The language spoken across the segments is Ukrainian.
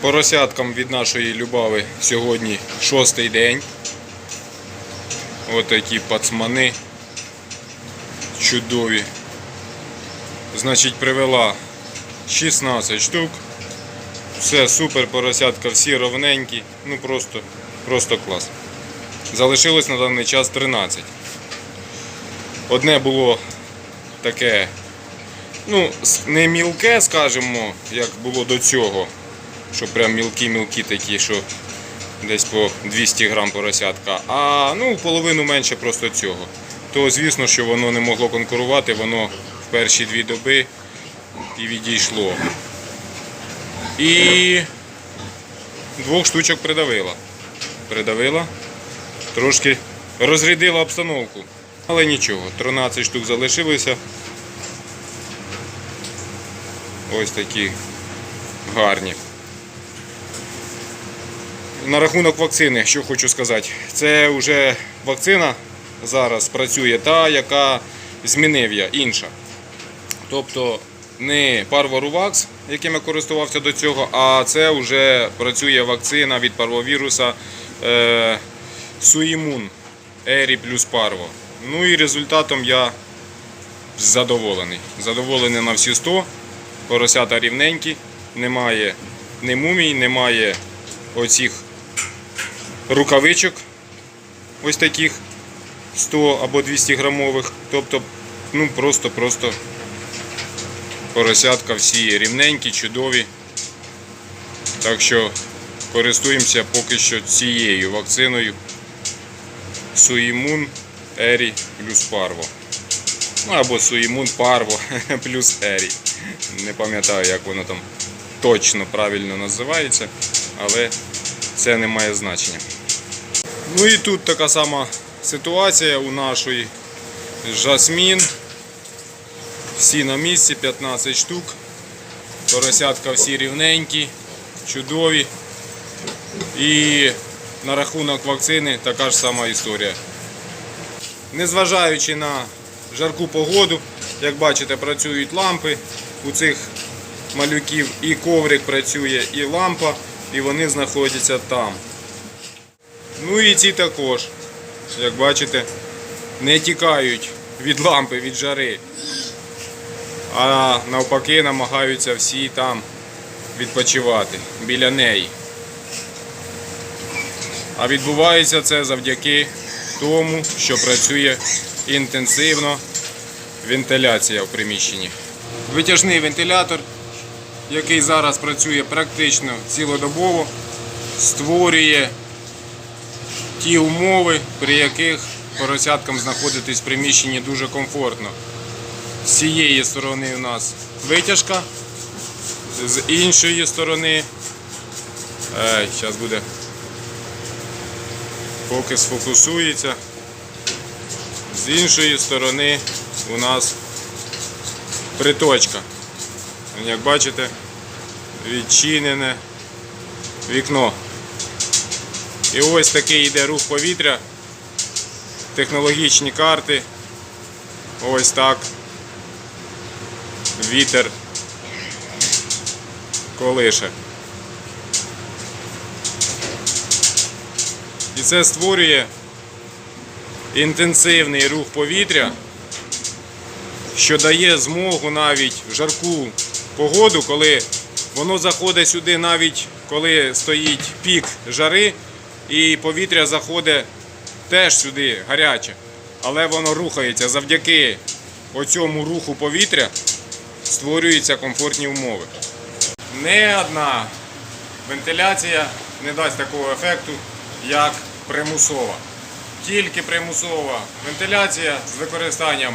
Поросяткам від нашої Любави сьогодні шостий день. Отакі пацмани чудові. Значить, привела 16 штук. Все супер, поросятка всі ровненькі. Ну просто, просто клас. Залишилось на даний час 13. Одне було таке, ну, не мілке, скажімо, як було до цього. Що прям мілкі-мілкі такі, що десь по 200 грам поросятка. А ну, половину менше просто цього. То звісно, що воно не могло конкурувати, воно в перші дві доби і відійшло. І двох штучок придавила. Придавила, трошки розрядила обстановку. Але нічого, 13 штук залишилося. Ось такі гарні. На рахунок вакцини, що хочу сказати, це вже вакцина зараз працює та, яка змінив я, інша. Тобто не парворувакс, яким я користувався до цього, а це вже працює вакцина від парвовіруса е, Суїмун Ері плюс Парво. Ну і результатом я задоволений. Задоволений на всі 100. Поросята рівненькі, немає ні мумій, немає оцих рукавичок, ось таких 100 або 200 грамових. Тобто, ну просто-просто поросятка всі рівненькі, чудові. Так що користуємося поки що цією вакциною Суїмун Ері плюс Парво. Ну або Суїмун Парво плюс Ері. Не пам'ятаю, як воно там точно правильно називається, але це не має значення. Ну і тут така сама ситуація у нашої жасмін. Всі на місці, 15 штук. Поросятка всі рівненькі, чудові. І на рахунок вакцини така ж сама історія. Незважаючи на жарку погоду, як бачите, працюють лампи у цих малюків, і коврик працює, і лампа, і вони знаходяться там. Ну і ці також, як бачите, не тікають від лампи, від жари. А навпаки намагаються всі там відпочивати біля неї. А відбувається це завдяки тому, що працює інтенсивно вентиляція в приміщенні. Витяжний вентилятор, який зараз працює практично цілодобово, створює ті умови, при яких поросяткам знаходитись в приміщенні дуже комфортно. З цієї сторони у нас витяжка, з іншої сторони. Зараз буде. Поки сфокусується. З іншої сторони у нас приточка. Як бачите, відчинене вікно. І ось такий йде рух повітря, технологічні карти. Ось так. Вітер колише. І це створює інтенсивний рух повітря, що дає змогу навіть в жарку погоду, коли воно заходить сюди навіть коли стоїть пік жари, і повітря заходить теж сюди гаряче. Але воно рухається завдяки оцьому руху повітря створюються комфортні умови. Не одна вентиляція не дасть такого ефекту, як примусова. Тільки примусова вентиляція з використанням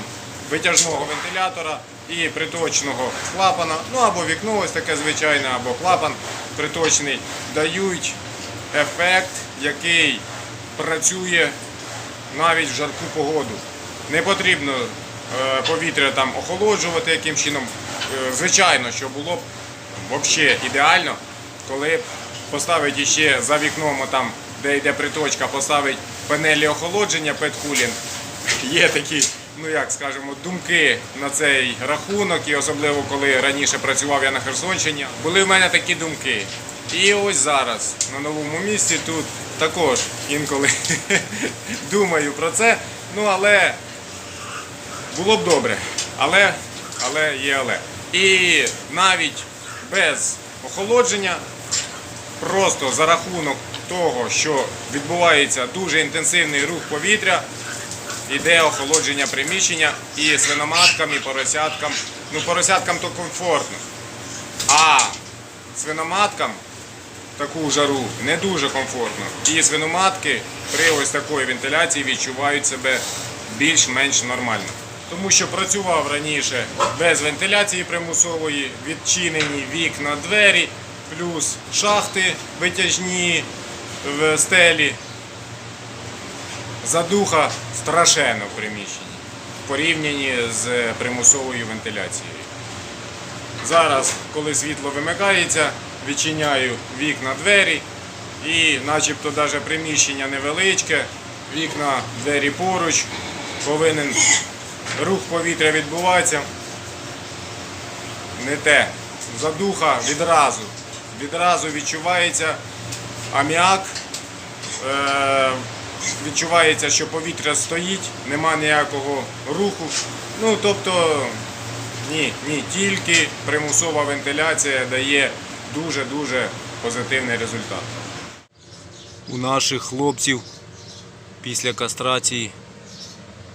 витяжного вентилятора і приточного клапана, ну або вікно ось таке звичайне, або клапан приточний, дають ефект, який працює навіть в жарку погоду. Не потрібно е, повітря там охолоджувати яким чином. Е, Звичайно, що було б взагалі ідеально, коли поставити ще за вікном, там, де йде приточка, поставити панелі охолодження петкулінг. Є такі, ну як скажемо, думки на цей рахунок, і особливо коли раніше працював я на Херсонщині. Були в мене такі думки. І ось зараз на новому місці тут також інколи думаю про це. Ну але було б добре. Але, але є але. І навіть без охолодження, просто за рахунок того, що відбувається дуже інтенсивний рух повітря, іде охолодження приміщення і свиноматкам, і поросяткам. Ну, поросяткам то комфортно. А свиноматкам таку жару не дуже комфортно. І свиноматки при ось такої вентиляції відчувають себе більш-менш нормально. Тому що працював раніше без вентиляції примусової, відчинені вікна, двері, плюс шахти витяжні в стелі. Задуха страшенно в приміщенні порівнянні з примусовою вентиляцією. Зараз, коли світло вимикається, відчиняю вікна двері і начебто навіть приміщення невеличке, вікна двері поруч, повинен рух повітря відбуватися. Не те. Задуха відразу. Відразу відчувається аміак. Е- відчувається, що повітря стоїть, нема ніякого руху. Ну, тобто, ні, ні, тільки примусова вентиляція дає дуже-дуже позитивний результат. У наших хлопців після кастрації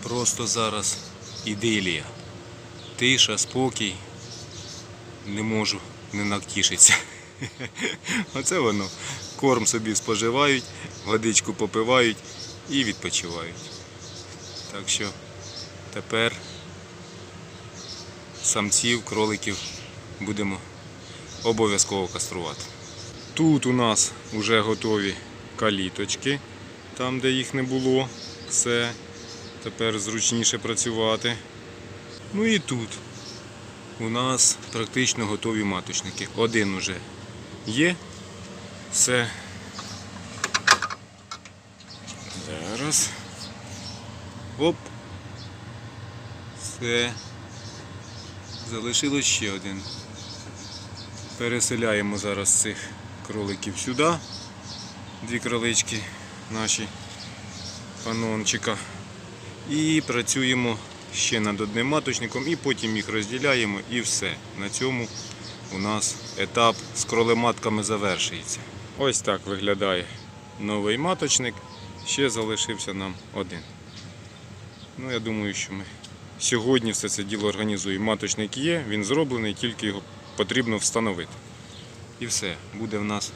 просто зараз ідилія. Тиша, спокій. Не можу не навтішитися. Оце воно. Корм собі споживають, водичку попивають і відпочивають. Так що тепер самців, кроликів будемо обов'язково каструвати. Тут у нас вже готові каліточки, там де їх не було. Все. Тепер зручніше працювати. Ну і тут у нас практично готові маточники. Один уже є. Все. Зараз. Оп. Все. Залишилось ще один. Переселяємо зараз цих кроликів сюди. Дві кролички наші панончика. І працюємо ще над одним маточником і потім їх розділяємо і все. На цьому у нас етап з кролематками завершується. Ось так виглядає новий маточник. Ще залишився нам один. Ну, я думаю, що ми сьогодні все це діло організуємо. Маточник є, він зроблений, тільки його потрібно встановити. І все, буде в нас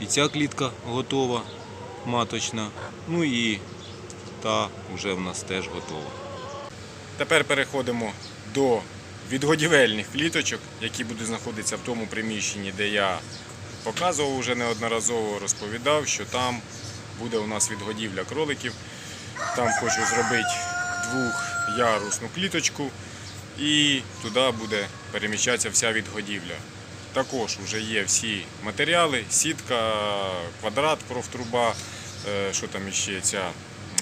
і ця клітка готова, маточна. Ну і та вже в нас теж готова. Тепер переходимо до відгодівельних кліточок, які будуть знаходитися в тому приміщенні, де я показував вже неодноразово, розповідав, що там буде у нас відгодівля кроликів. Там хочу зробити двохярусну кліточку і туди буде переміщатися вся відгодівля. Також вже є всі матеріали, сітка, квадрат, профтруба, е, що там іще ця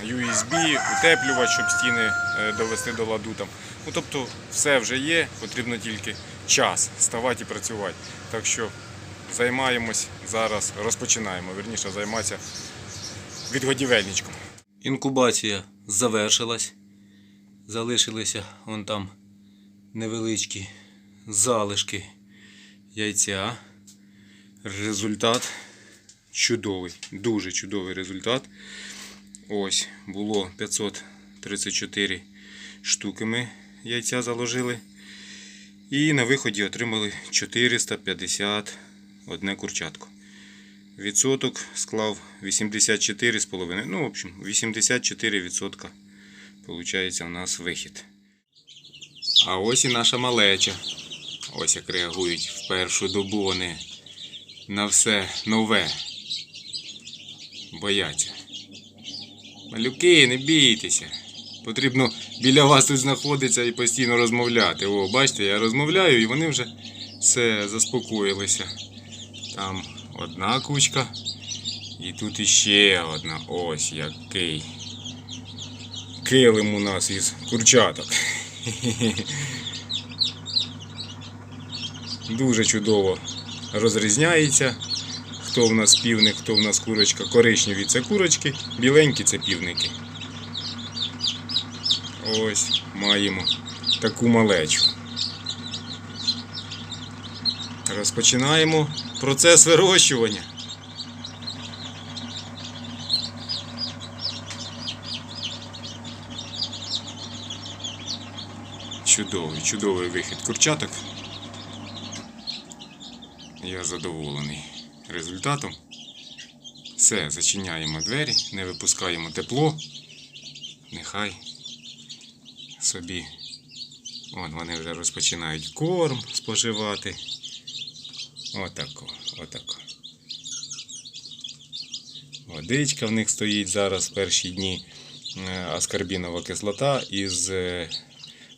USB, утеплювач, щоб стіни е, довести до ладу. Там. Ну, тобто все вже є, потрібно тільки час ставати і працювати. Так що займаємось зараз, розпочинаємо, верніше займатися відгодівельничком. Інкубація завершилась. Залишилися вон там невеличкі залишки яйця. Результат чудовий, дуже чудовий результат. Ось було 534 штуки ми яйця заложили. І на виході отримали 451 курчатку. Відсоток склав 84,5. Ну, в общем, 84% получається у нас вихід. А ось і наша малеча. Ось як реагують в першу добу вони на все нове. Бояться. Малюки, не бійтеся. Потрібно біля вас тут знаходитися і постійно розмовляти. О, бачите, я розмовляю і вони вже все заспокоїлися. Там одна кучка. І тут іще одна. Ось який. Килим у нас із курчаток. дуже чудово розрізняється. Хто в нас півник, хто в нас курочка. Коричневі це курочки, біленькі це півники. Ось маємо таку малечу. Розпочинаємо процес вирощування. Чудовий, чудовий вихід курчаток. Я задоволений результатом. Все, зачиняємо двері, не випускаємо тепло. Нехай собі. От вони вже розпочинають корм споживати. Отако, отако. Водичка в них стоїть зараз в перші дні. Е, Аскарбінова кислота із е,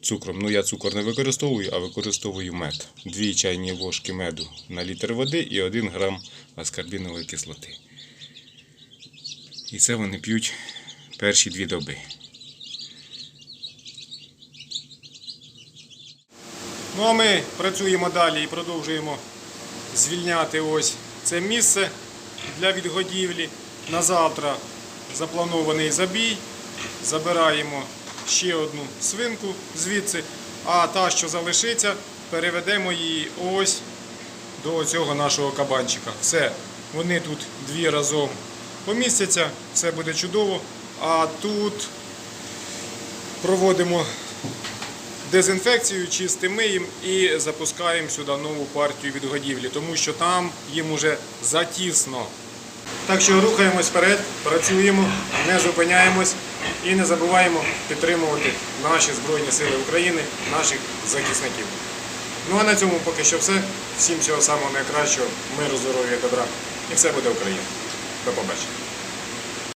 цукром. Ну, я цукор не використовую, а використовую мед. Дві чайні ложки меду на літр води і 1 грам аскарбінової кислоти. І це вони п'ють перші дві доби. Ну а ми працюємо далі і продовжуємо звільняти ось це місце для відгодівлі. На завтра запланований забій. Забираємо ще одну свинку звідси, а та, що залишиться, переведемо її ось до цього нашого кабанчика. Все, вони тут дві разом помістяться, все буде чудово. А тут проводимо дезінфекцію, чистимо їм і запускаємо сюди нову партію відгодівлі, тому що там їм уже затісно. Так що рухаємось вперед, працюємо, не зупиняємось і не забуваємо підтримувати наші Збройні Сили України, наших захисників. Ну а на цьому поки що все. Всім всього самого найкращого, миру, здоров'я, добра. І все буде Україна. До побачення.